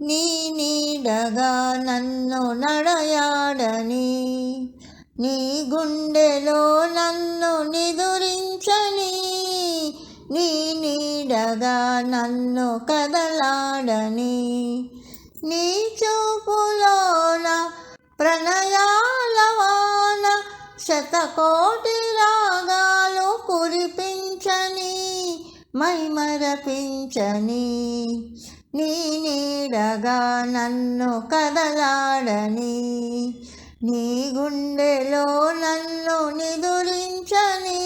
నీ నీడగా నన్ను నడయాడని నీ గుండెలో నన్ను నిదురించని నీ నీడగా నన్ను కదలాడని నీ చూపులోన ప్రణయాలవాన శతకోటి రాగాలు కురిపించని మైమరపించని నీ నీడగా నన్ను కదలాడని నీ గుండెలో నన్ను నిదురించని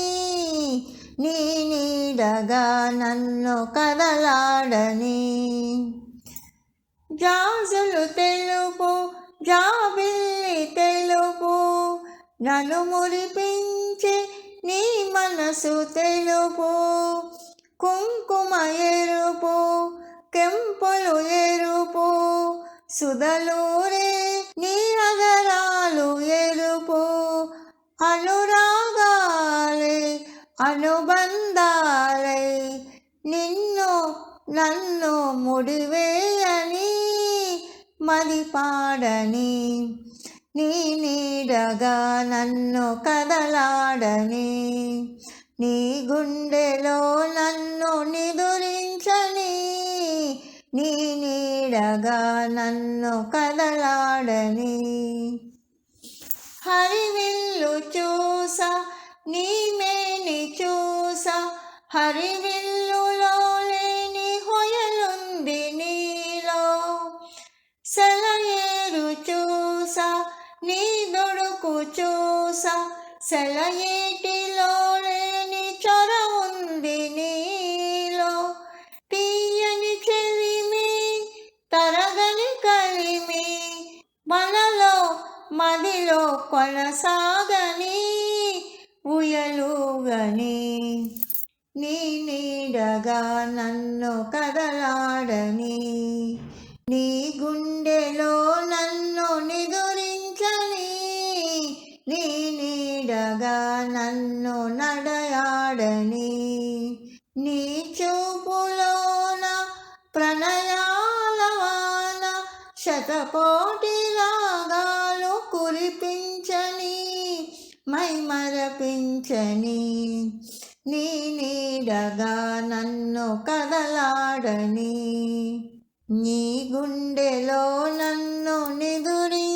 నీ నీడగా నన్ను కదలాడని. జాజులు తెలుపు జాబిల్లి తెలుపు నన్ను మురిపించే నీ మనసు తెలుపు కుంకుమ ఎరుపు కెంపులు ఎరుపు సుధలూరే నీ నగరాలు ఎరుపు. అనురాగాలే అనుబంధాలై నిన్ను నన్ను ముడివేయని మదిపాడని. నీ నీడగా నన్ను కదలాడని నీ గుండెలో నీ నీడగా నన్ను కదలాడని హరివిల్లు చూసా నీ మేని చూసా హరివిల్లులో లేని హొయలుంది నీలో సెలయేరు చూసా నీ దొడుకు చూసా సెలయేటిలో మదిలో కొనసాగని ఉయలుగని. నీ నీడగా నన్ను కదలాడని నీ గుండెలో నన్ను నిదురించని నీ నీడగా నన్ను నడయాడని. నీ చూపు శతకోటి రాగాలు కురిపించని మైమరపించని నీ నీడగా నన్ను కదలాడని నీ గుండెలో నన్ను నిదురి